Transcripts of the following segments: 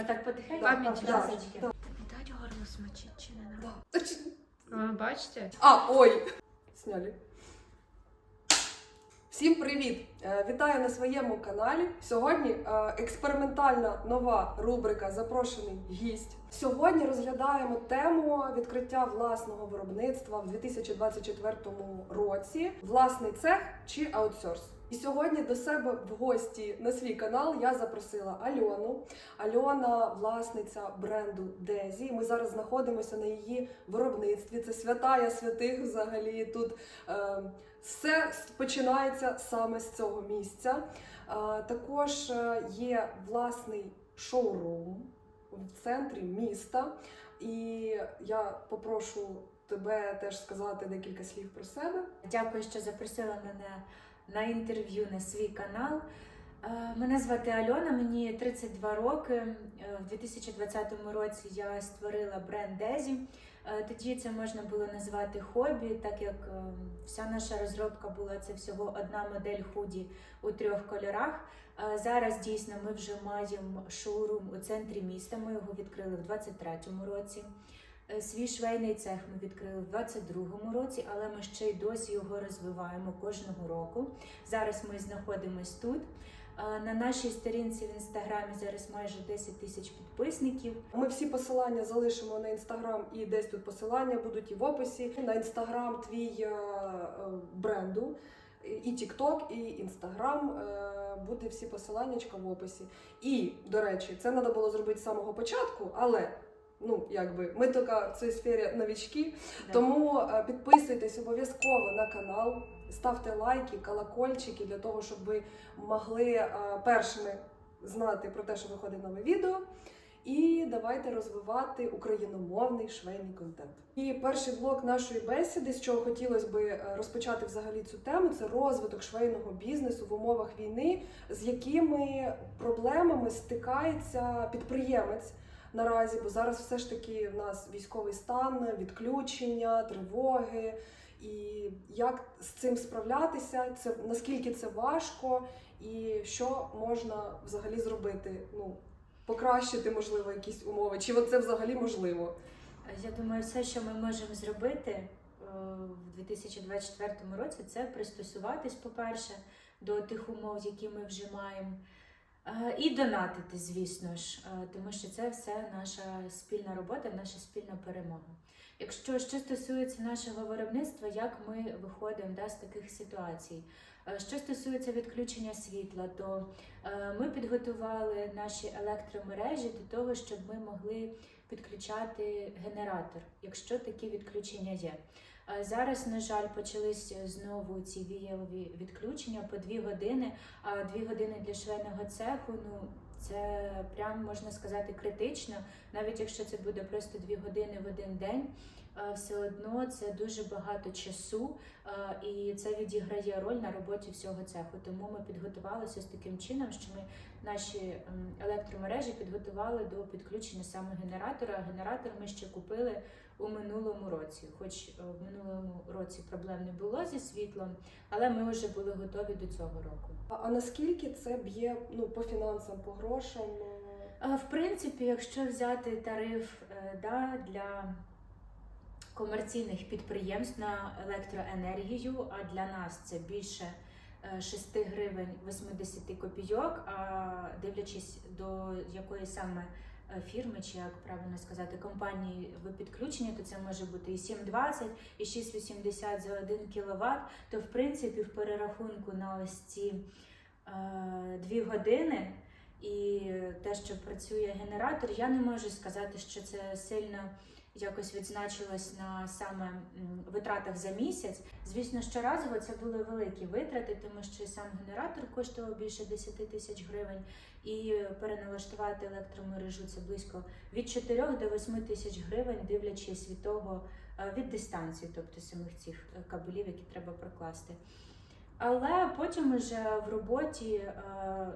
Ми так потихеньку. Да, Пам'ять да, часочки. да. Дать горло смочить чи не надо? А, бачите? А, ой! Сняли. Всім привіт! Е, Вітаю на своєму каналі. Сьогодні е, експериментальна нова рубрика Запрошений гість. Сьогодні розглядаємо тему відкриття власного виробництва в 2024 році. Власний цех чи аутсорс. І сьогодні до себе в гості на свій канал я запросила Альону. Альона власниця бренду Дезі. Ми зараз знаходимося на її виробництві. Це святая святих взагалі. Тут е, все починається саме з цього місця. Е, також е, є власний шоурум в центрі міста. І я попрошу тебе теж сказати декілька слів про себе. Дякую, що запросила мене на інтерв'ю на свій канал. Е, Мене звати Альона, мені 32 роки. В 2020 році я створила бренд Дезі. Е, Тоді це можна було назвати хобі, так як е, вся наша розробка була це всього одна модель худі у трьох кольорах. Е, Зараз дійсно ми вже маємо шоурум у центрі міста. Ми його відкрили в 2023 році. Е, Свій швейний цех ми відкрили в 22-му році, але ми ще й досі його розвиваємо кожного року. Зараз ми знаходимось тут. Е, На нашій сторінці в інстаграмі зараз майже 10 тисяч підписників. Ми всі посилання залишимо на інстаграм, і десь тут посилання будуть і в описі. На інстаграм твій е, бренду, і TikTok, і е, Буде всі посилання в описі. І, до речі, це треба було зробити з самого початку, але. Ну, якби ми тільки в цій сфері новички, Да. тому е, підписуйтесь обов'язково на канал, ставте лайки, колокольчики для того, щоб ви могли е, першими знати про те, що виходить нове відео. І давайте розвивати україномовний швейний контент. І перший блок нашої бесіди, з чого хотілося би е, розпочати взагалі цю тему, це розвиток швейного бізнесу в умовах війни, з якими проблемами стикається підприємець наразі, бо зараз все ж таки в нас військовий стан, відключення, тривоги. І як з цим справлятися, це наскільки це важко, і що можна взагалі зробити? Ну покращити, можливо, якісь умови, чи це взагалі можливо? Я думаю, все, що ми можемо зробити е, в 2024 році, це пристосуватись, по-перше, до тих умов, які ми вже маємо. Е, І донатити, звісно ж, е, тому що це все наша спільна робота, наша спільна перемога. Якщо що стосується нашого виробництва, як ми виходимо да, з таких ситуацій? Е, Що стосується відключення світла, то ми підготували наші електромережі до того, щоб ми могли підключати генератор, якщо такі відключення є. Зараз, на жаль, почались знову ці вієві відключення по дві години. А дві години для швейного цеху ну це прям можна сказати критично. Навіть якщо це буде просто дві години в один день, все одно це дуже багато часу, і це відіграє роль на роботі всього цеху. Тому ми підготувалися з таким чином, що ми наші електромережі підготували до підключення саме генератора. Генератор ми ще купили у минулому році. Хоч е, в минулому році проблем не було зі світлом, але ми вже були готові до цього року. А, а наскільки це б'є ну по фінансам, по грошам? В принципі, якщо взяти тариф е, да, для комерційних підприємств на електроенергію, а для нас це більше е, 6 гривень 80 копійок, а дивлячись до якої саме е, фірми, чи як правильно сказати, компанії ви підключені, то це може бути і 7,20, і 6,80 за 1 кВт, то в принципі в перерахунку на ось ці е, дві години і те, що працює генератор, я не можу сказати, що це сильно якось відзначилось на саме витратах за місяць. Звісно, щоразово це були великі витрати, тому що сам генератор коштував більше 10 тисяч гривень, і переналаштувати електромережу це близько від 4 до 8 тисяч гривень, дивлячись від того е, від дистанції, тобто самих цих е, кабелів, які треба прокласти. Але потім уже в роботі е,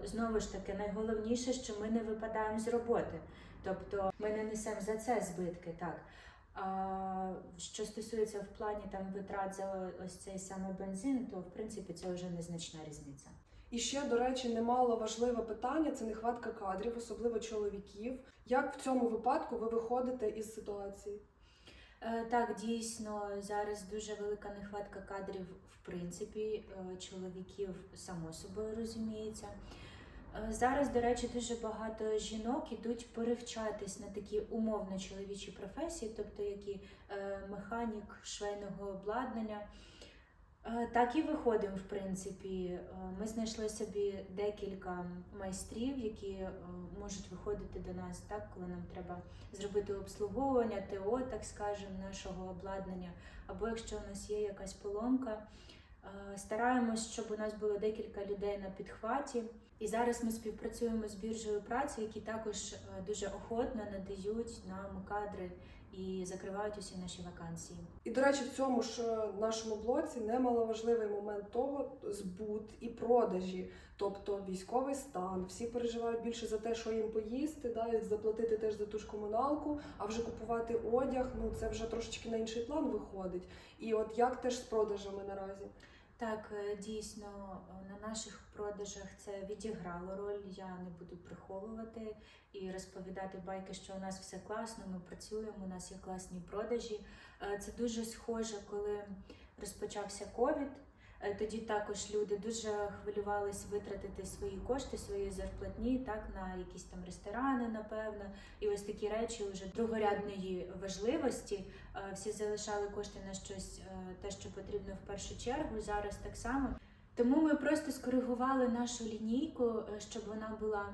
знову ж таки найголовніше, що ми не випадаємо з роботи. Тобто ми не несемо за це збитки, так. А що стосується в плані там витрат за ось цей саме бензин, то в принципі це вже незначна різниця. І ще, до речі, немало важливе питання це нехватка кадрів, особливо чоловіків. Як в цьому випадку ви виходите із ситуації? Е, Так, дійсно, зараз дуже велика нехватка кадрів, в принципі, е, чоловіків само собою розуміється. Е, Зараз, до речі, дуже багато жінок ідуть перевчатись на такі умовно чоловічі професії, тобто які е, механік швейного обладнання. Е, Так і виходимо, в принципі. Ми знайшли собі декілька майстрів, які можуть виходити до нас, так, коли нам треба зробити обслуговування, ТО, так скажемо, нашого обладнання, або якщо у нас є якась поломка. Стараємось, щоб у нас було декілька людей на підхваті. І зараз ми співпрацюємо з біржею праці, які також е, дуже охотно надають нам кадри і закривають усі наші вакансії. І до речі, в цьому ж е, нашому блоці немаловажливий момент того збут і продажі, тобто військовий стан. Всі переживають більше за те, що їм поїсти, да, і заплатити теж за ту ж комуналку, а вже купувати одяг. Ну це вже трошечки на інший план виходить. І от як теж з продажами наразі? Так, е, дійсно, е, на наших продажах це відіграло роль. Я не буду приховувати і розповідати байки, що у нас все класно, ми працюємо, у нас є класні продажі. Е, Це дуже схоже, коли розпочався ковід. Е, Тоді також люди дуже хвилювались витратити свої кошти, свої зарплатні, так на якісь там ресторани, напевно, і ось такі речі вже другорядної важливості. Е, Всі залишали кошти на щось, е, те, що потрібно в першу чергу. Зараз так само. Тому ми просто скоригували нашу лінійку, щоб вона була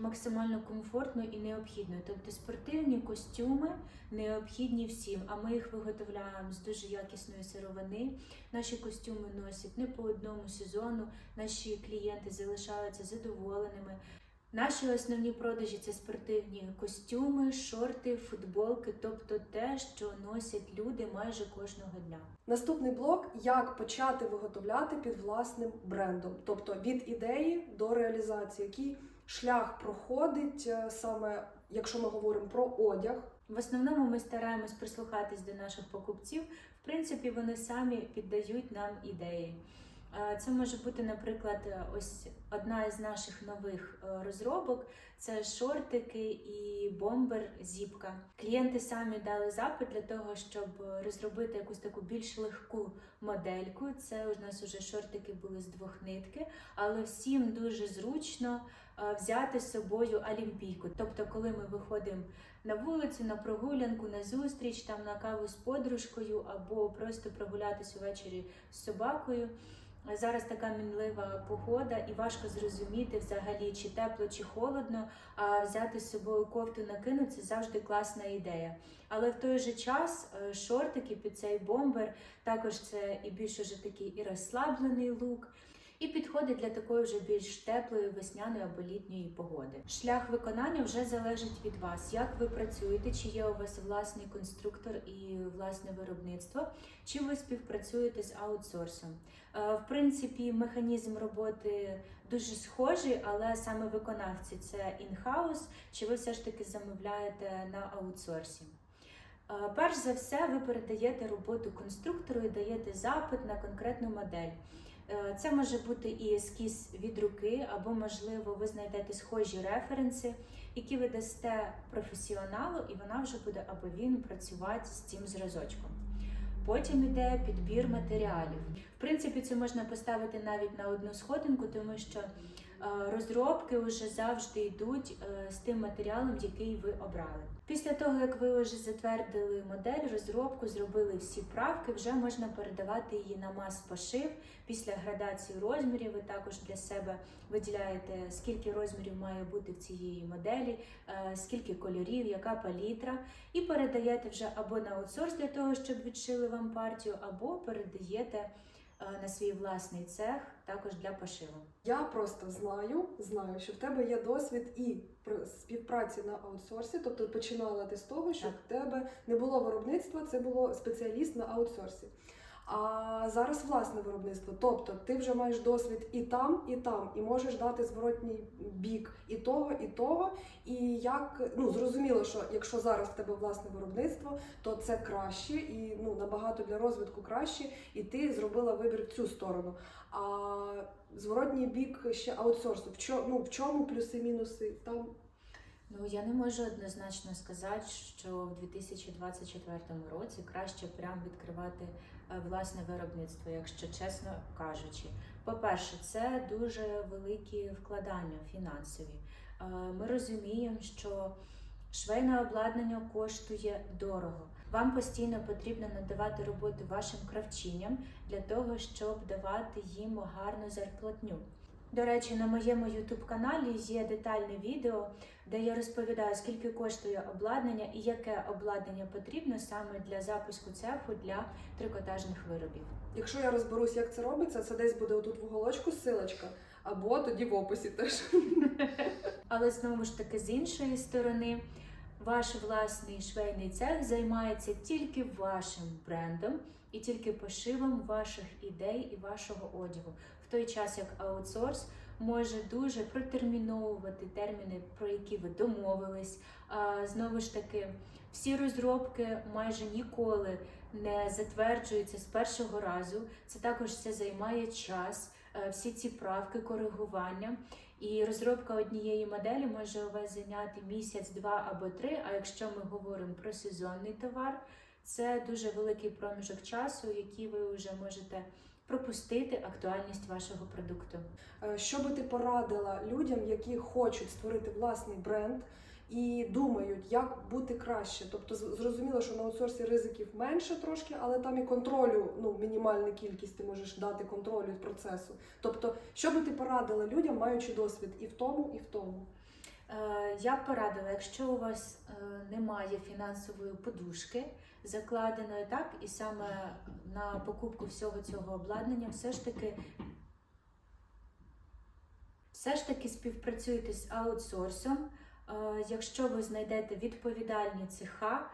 максимально комфортною і необхідною. Тобто спортивні костюми необхідні всім, а ми їх виготовляємо з дуже якісної сировини. Наші костюми носять не по одному сезону. Наші клієнти залишаються задоволеними. Наші основні продажі це спортивні костюми, шорти, футболки, тобто те, що носять люди майже кожного дня. Наступний блок як почати виготовляти під власним брендом, тобто від ідеї до реалізації, який шлях проходить е, саме, якщо ми говоримо про одяг. В основному ми стараємось прислухатись до наших покупців. В принципі, вони самі піддають нам ідеї. Е, Це може бути, наприклад, ось одна із наших нових е, розробок це шортики і бомбер зіпка. Клієнти самі дали запит для того, щоб розробити якусь таку більш легку модельку. Це у нас уже шортики були з двох нитки, але всім дуже зручно е, взяти з собою олімпійку. Тобто, коли ми виходимо на вулицю, на прогулянку, на зустріч, там на каву з подружкою або просто прогулятись увечері з собакою. Зараз така мінлива погода, і важко зрозуміти взагалі, чи тепло, чи холодно. А взяти з собою кофту накинути це завжди класна ідея. Але в той же час е, шортики під цей бомбер також це і більш уже такий і розслаблений лук. І підходить для такої вже більш теплої весняної або літньої погоди. Шлях виконання вже залежить від вас, як ви працюєте, чи є у вас власний конструктор і власне виробництво, чи ви співпрацюєте з аутсорсом. Е, В принципі, механізм роботи дуже схожий, але саме виконавці це інхаус, чи ви все ж таки замовляєте на аутсорсі. Е, Перш за все, ви передаєте роботу конструктору і даєте запит на конкретну модель. Е, Це може бути і ескіз від руки, або, можливо, ви знайдете схожі референси, які ви дасте професіоналу, і вона вже буде або він працювати з цим зразочком. Потім йде підбір матеріалів. В принципі, це можна поставити навіть на одну сходинку, тому що е, розробки вже завжди йдуть е, з тим матеріалом, який ви обрали. Після того, як ви вже затвердили модель, розробку, зробили всі правки, вже можна передавати її на мас-пошив. Після градації розмірів ви також для себе виділяєте, скільки розмірів має бути в цієї моделі, е, скільки кольорів, яка палітра, і передаєте вже або на аутсорс для того, щоб відшили вам партію, або передаєте на свій власний цех також для пошиву. Я просто знаю, знаю, що в тебе є досвід і пр- співпраці на аутсорсі, тобто починала ти з того, що Так. в тебе не було виробництва, це було спеціаліст на аутсорсі. А зараз власне виробництво. Тобто ти вже маєш досвід і там, і там, і можеш дати зворотній бік і того, і того. І як ну зрозуміло, що якщо зараз в тебе власне виробництво, то це краще і ну набагато для розвитку краще, і ти зробила вибір в цю сторону. А зворотній бік ще аутсорсу. В чому, ну, в чому плюси-мінуси? Там Ну я не можу однозначно сказати, що в 2024 році краще прям відкривати власне виробництво, якщо чесно кажучи. По-перше, це дуже великі вкладання фінансові. Е, Ми розуміємо, що швейне обладнання коштує дорого. Вам постійно потрібно надавати роботу вашим кравчиням для того, щоб давати їм гарну зарплатню. До речі, на моєму youtube каналі є детальне відео, де я розповідаю, скільки коштує обладнання і яке обладнання потрібно саме для запуску цеху для трикотажних виробів. Якщо я розберусь, як це робиться, це десь буде отут в уголочку силочка, або тоді в описі теж. Але знову ж таки, з іншої сторони, ваш власний швейний цех займається тільки вашим брендом і тільки пошивом ваших ідей і вашого одягу, той час як аутсорс може дуже протерміновувати терміни, про які ви домовились. А, знову ж таки, всі розробки майже ніколи не затверджуються з першого разу. Це також все займає час. Е, Всі ці правки, коригування. І розробка однієї моделі може у вас зайняти місяць, два або три. А якщо ми говоримо про сезонний товар, це дуже великий проміжок часу, який ви вже можете пропустити актуальність вашого продукту. Е, Що би ти порадила людям, які хочуть створити власний бренд і думають, як бути краще? Тобто, зрозуміло, що на аутсорсі ризиків менше трошки, але там і контролю, ну мінімальна кількість ти можеш дати контролю процесу. Тобто, що би ти порадила людям, маючи досвід і в тому, і в тому? Е, Я порадила, якщо у вас е, немає фінансової подушки закладеної так, і саме на покупку всього цього обладнання, все ж таки. Все ж таки співпрацюйте з аутсорсом. Е, Якщо ви знайдете відповідальні цеха,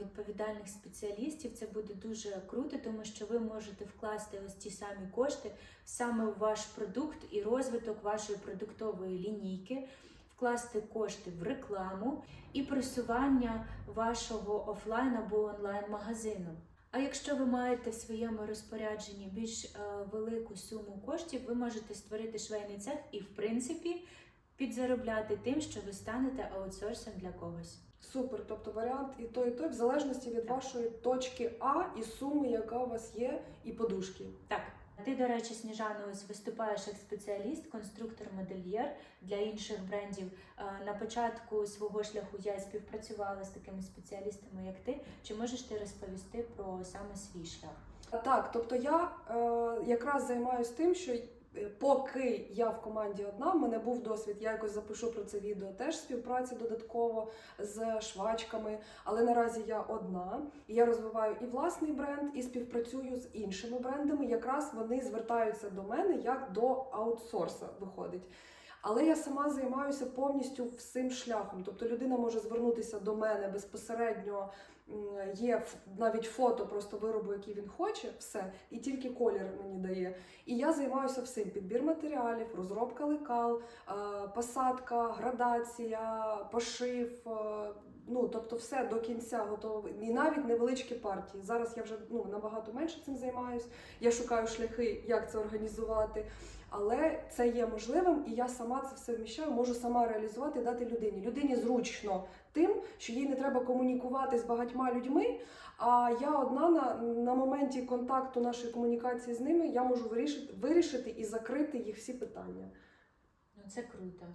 відповідальних спеціалістів, це буде дуже круто, тому що ви можете вкласти ось ті самі кошти саме в ваш продукт і розвиток вашої продуктової лінійки, вкласти кошти в рекламу і просування вашого офлайн або онлайн магазину. А якщо ви маєте в своєму розпорядженні більш е, велику суму коштів, ви можете створити швейний цех і, в принципі, підзаробляти тим, що ви станете аутсорсом для когось. Супер, тобто варіант і той, і той, в залежності від вашої точки А і суми, яка у вас є, і подушки. Так, ти, до речі, Сніжана, ось виступаєш як спеціаліст, конструктор-модельєр для інших брендів. Е, На початку свого шляху я співпрацювала з такими спеціалістами, як ти. Чи можеш ти розповісти про саме свій шлях? Так, тобто я е, якраз займаюся тим, що поки я в команді одна, в мене був досвід, я якось запишу про це відео, теж співпраці додатково з швачками, але наразі я одна. І я розвиваю і власний бренд, і співпрацюю з іншими брендами. Якраз вони звертаються до мене як до аутсорса виходить. Але я сама займаюся повністю всім шляхом. Тобто людина може звернутися до мене безпосередньо. Є навіть фото просто виробу, який він хоче, все, і тільки колір мені дає. І я займаюся всім: підбір матеріалів, розробка лекал, е, посадка, градація, пошив. е, Ну, тобто, все до кінця готове. І навіть невеличкі партії. Зараз я вже ну, набагато менше цим займаюся. Я шукаю шляхи, як це організувати. Але це є можливим, і я сама це все вміщаю, можу сама реалізувати, дати людині. Людині зручно тим, що їй не треба комунікувати з багатьма людьми. А я одна на, на моменті контакту нашої комунікації з ними я можу вирішити, вирішити і закрити їх всі питання. Ну це круто.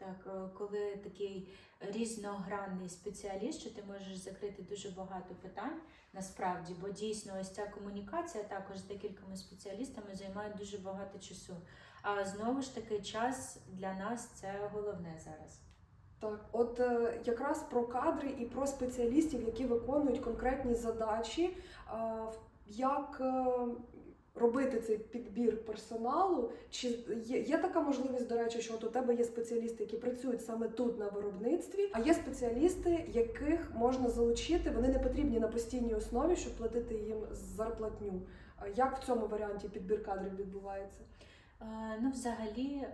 Так, е, коли такий різногранний спеціаліст, що ти можеш закрити дуже багато питань насправді, бо дійсно ось ця комунікація також з декількома спеціалістами займає дуже багато часу. А знову ж таки, час для нас це головне зараз. Так, от е, якраз про кадри і про спеціалістів, які виконують конкретні задачі, е, як робити цей підбір персоналу. Чи є, є така можливість, до речі, що от у тебе є спеціалісти, які працюють саме тут на виробництві, а є спеціалісти, яких можна залучити, вони не потрібні на постійній основі, щоб платити їм зарплатню. Як в цьому варіанті підбір кадрів відбувається? Е, Ну, взагалі,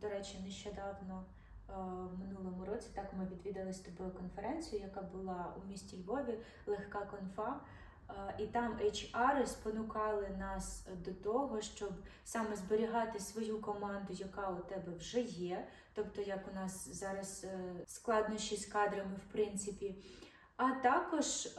до речі, нещодавно е, в минулому році так ми відвідали з тобою конференцію, яка була у місті Львові, легка конфа. І там HR спонукали нас до того, щоб саме зберігати свою команду, яка у тебе вже є. Тобто, як у нас зараз е, складнощі з кадрами, в принципі. А також е,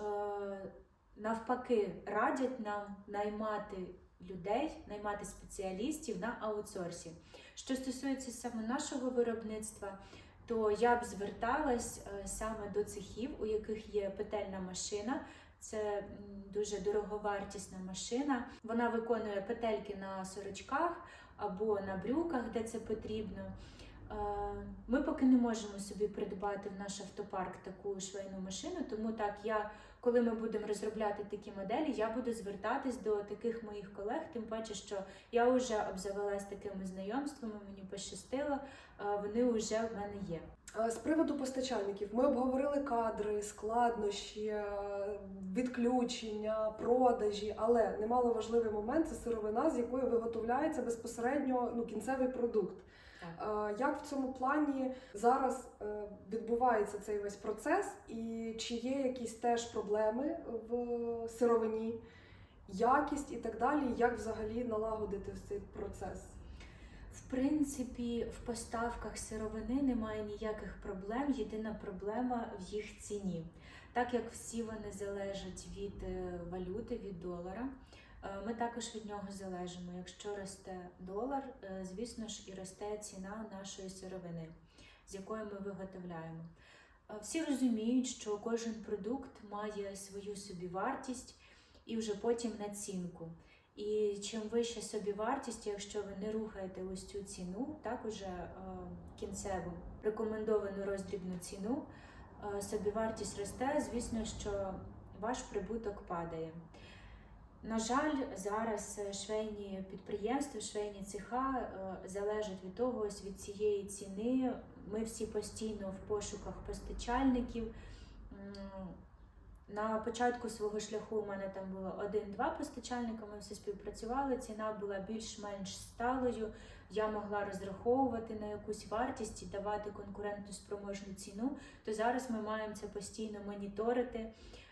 навпаки радять нам наймати людей, наймати спеціалістів на аутсорсі. Що стосується саме нашого виробництва, то я б зверталась е, саме до цехів, у яких є петельна машина. Це дуже дороговартісна машина. Вона виконує петельки на сорочках або на брюках, де це потрібно. Е, Ми поки не можемо собі придбати в наш автопарк таку швейну машину, тому так я, коли ми будемо розробляти такі моделі, я буду звертатись до таких моїх колег, тим паче, що я вже обзавелась такими знайомствами, мені пощастило, е, вони вже в мене є. Е, З приводу постачальників ми обговорили кадри, складнощі, е, відключення, продажі, але немало важливий момент це сировина, з якої виготовляється безпосередньо ну, кінцевий продукт. Е, Як в цьому плані зараз відбувається цей весь процес, і чи є якісь теж проблеми в сировині, якість і так далі? Як взагалі налагодити цей процес? В принципі, в поставках сировини немає ніяких проблем. Єдина проблема в їх ціні. Так як всі вони залежать від е, валюти, від долара, е, ми також від нього залежимо. Якщо росте долар, е, звісно ж, і росте ціна нашої сировини, з якої ми виготовляємо. Всі розуміють, що кожен продукт має свою собівартість і вже потім націнку. І чим вища собівартість, якщо ви не рухаєте ось цю ціну, так уже е, кінцеву рекомендовану роздрібну ціну, е, собівартість росте, звісно, що ваш прибуток падає. На жаль, зараз е, швейні підприємства, швейні цеха е, залежать від того, ось від цієї ціни. Ми всі постійно в пошуках постачальників. На початку свого шляху у мене там було один-два постачальника, ми всі співпрацювали. Ціна була більш-менш сталою. Я могла розраховувати на якусь вартість і давати конкурентну спроможну ціну. То зараз ми маємо це постійно моніторити.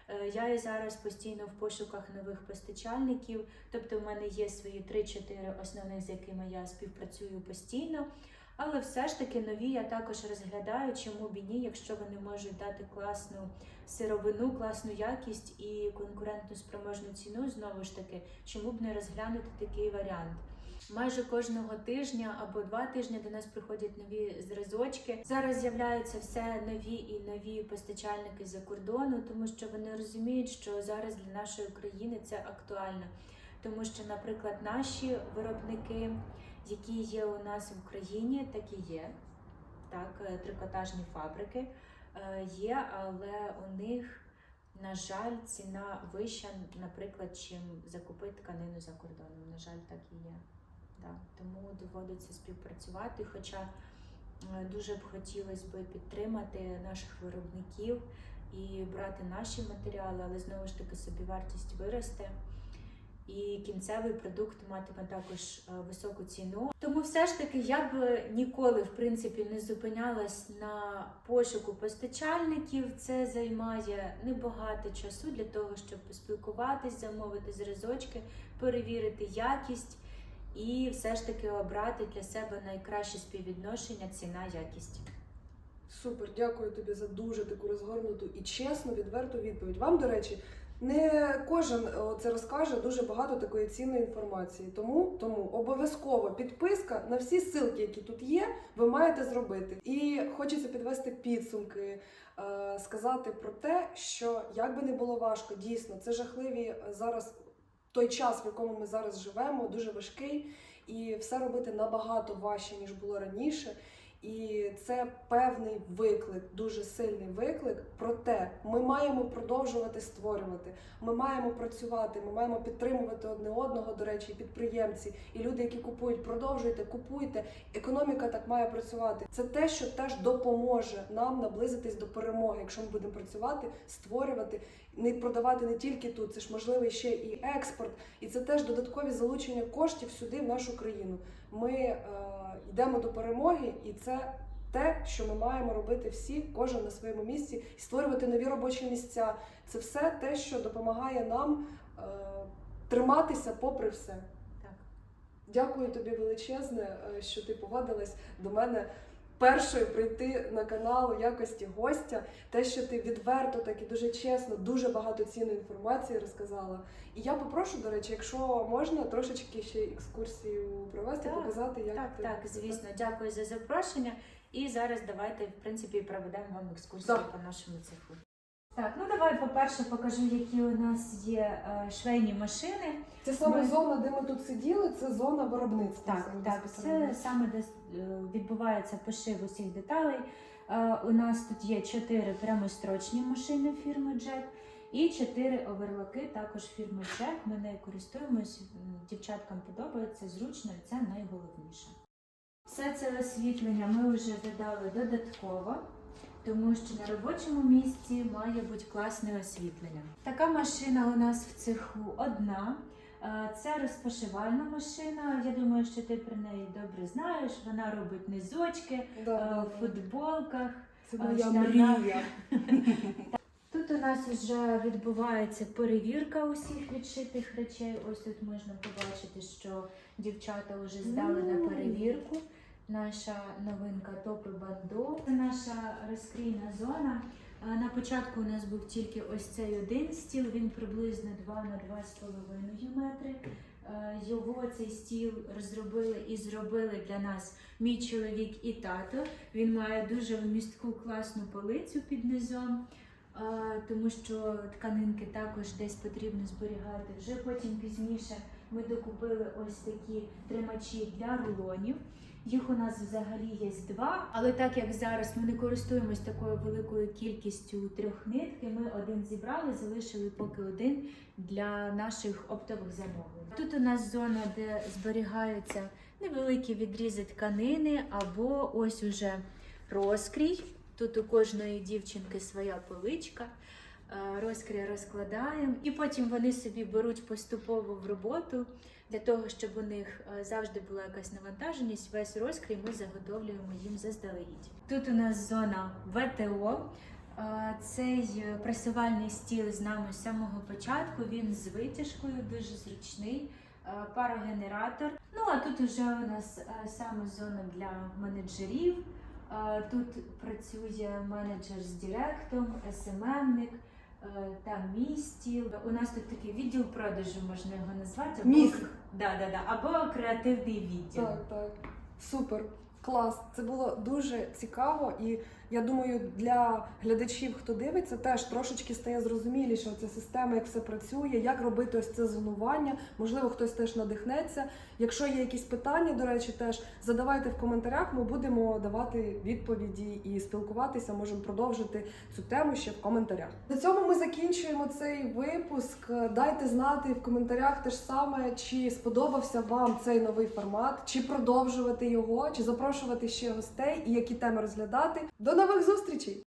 Е, Я і зараз постійно в пошуках нових постачальників. Тобто, в мене є свої 3-4 основних, з якими я співпрацюю постійно. Але все ж таки нові я також розглядаю, чому б і ні, якщо вони можуть дати класну сировину, класну якість і конкурентну спроможну ціну, знову ж таки, чому б не розглянути такий варіант? Майже кожного тижня або два тижні до нас приходять нові зразочки. Зараз з'являються все нові і нові постачальники за кордону, тому що вони розуміють, що зараз для нашої країни це актуально. Тому що, наприклад, наші виробники, які є у нас в Україні, так і є. Так, е, трикотажні фабрики е, є, але у них, на жаль, ціна вища, наприклад, чим закупити тканину за кордоном. На жаль, так і є. Да. Тому доводиться співпрацювати. Хоча е, дуже б хотілося б підтримати наших виробників і брати наші матеріали, але знову ж таки собівартість виросте. І кінцевий продукт матиме також е, високу ціну. Тому все ж таки я б ніколи в принципі не зупинялась на пошуку постачальників. Це займає небагато часу для того, щоб поспілкуватись, замовити зразочки, перевірити якість і все ж таки обрати для себе найкраще співвідношення ціна-якість. Супер, дякую тобі за дуже таку розгорнуту і чесну, відверту відповідь. Вам, до речі, не кожен е, це розкаже дуже багато такої цінної інформації. Тому, тому обов'язково підписка на всі ссылки, які тут є, ви маєте зробити. І хочеться підвести підсумки, е, сказати про те, що як би не було важко, дійсно, це жахливі е, зараз той час, в якому ми зараз живемо, дуже важкий, і все робити набагато важче ніж було раніше. І це певний виклик, дуже сильний виклик. Проте ми маємо продовжувати створювати. Ми маємо працювати, ми маємо підтримувати одне одного. До речі, підприємці і люди, які купують, продовжуйте, купуйте. Економіка так має працювати. Це те, що теж допоможе нам наблизитись до перемоги, якщо ми будемо працювати, створювати, не продавати не тільки тут. Це ж можливий ще і експорт, і це теж додаткові залучення коштів сюди, в нашу країну. Ми е, йдемо до перемоги, і це те, що ми маємо робити всі, кожен на своєму місці, і створювати нові робочі місця. Це все те, що допомагає нам е, триматися попри все. Так. Дякую тобі величезне, е, що ти погодилась до мене першою прийти на канал у якості гостя. Те, що ти відверто, так і дуже чесно, дуже багато цінної інформації розказала. І я попрошу, до речі, якщо можна, трошечки ще екскурсію провести, Так, показати, як Так, ти так, звісно, дякую за запрошення. І зараз давайте, в принципі, проведемо вам екскурсію Так. по нашому цеху. Так, ну давай, по-перше, покажу, які у нас є е, швейні машини. Це саме Ми- зона, де ми тут сиділи, це зона виробництва. Так, саме так, безпосередньо. це саме де е, відбувається пошив усіх деталей. Е, У нас тут є чотири прямострочні машини фірми Jack і чотири оверлоки також фірми Jack. Ми нею користуємось, м, дівчаткам подобається, зручно і це найголовніше. Все це освітлення ми вже додали додатково, тому що на робочому місці має бути класне освітлення. Така машина у нас в цеху одна. Е, Це розпашивальна машина. Я думаю, що ти про неї добре знаєш. Вона робить низочки е, да, в футболках. Це моя мрія. Тут у нас вже відбувається перевірка усіх відшитих речей. Ось тут можна побачити, що дівчата вже здали на перевірку. Наша новинка топи бандо. Це наша розкрійна зона. На початку у нас був тільки ось цей один стіл, він приблизно 2 на 2,5 метри. Його цей стіл розробили і зробили для нас мій чоловік і тато. Він має дуже вмістку класну полицю під низом, тому що тканинки також десь потрібно зберігати. Вже потім пізніше ми докупили ось такі тримачі для рулонів. Їх у нас взагалі є два, але так як зараз ми не користуємось такою великою кількістю трьох нитки, ми один зібрали, залишили поки один для наших оптових замовлень. Тут у нас зона, де зберігаються невеликі відрізи тканини або ось уже розкрій. Тут у кожної дівчинки своя поличка. Е, Розкрій розкладаємо, і потім вони собі беруть поступово в роботу для того, щоб у них е, завжди була якась навантаженість. Весь розкрій ми заготовлюємо їм заздалегідь. Тут у нас зона ВТО. Е, Цей е, пресувальний стіл з нами з самого початку. Він з витяжкою, дуже зручний. Парогенератор. Ну а тут уже у нас саме зона для менеджерів. Тут працює менеджер з директом, СММник, е, там мій стіл. У нас тут такий відділ продажу, можна його назвати. або- Да, да, да. Або креативний відділ. Так, так. Супер. Клас. Це було дуже цікаво, і я думаю, для глядачів, хто дивиться, теж трошечки стає зрозуміліше ця система, як все працює, як робити ось це зонування. Можливо, хтось теж надихнеться. Якщо є якісь питання, до речі, теж задавайте в коментарях. Ми будемо давати відповіді і спілкуватися. Можемо продовжити цю тему ще в коментарях. На цьому ми закінчуємо цей випуск. Дайте знати в коментарях те ж саме, чи сподобався вам цей новий формат, чи продовжувати його, чи запрошувати ще гостей і які теми розглядати. До нових зустрічей!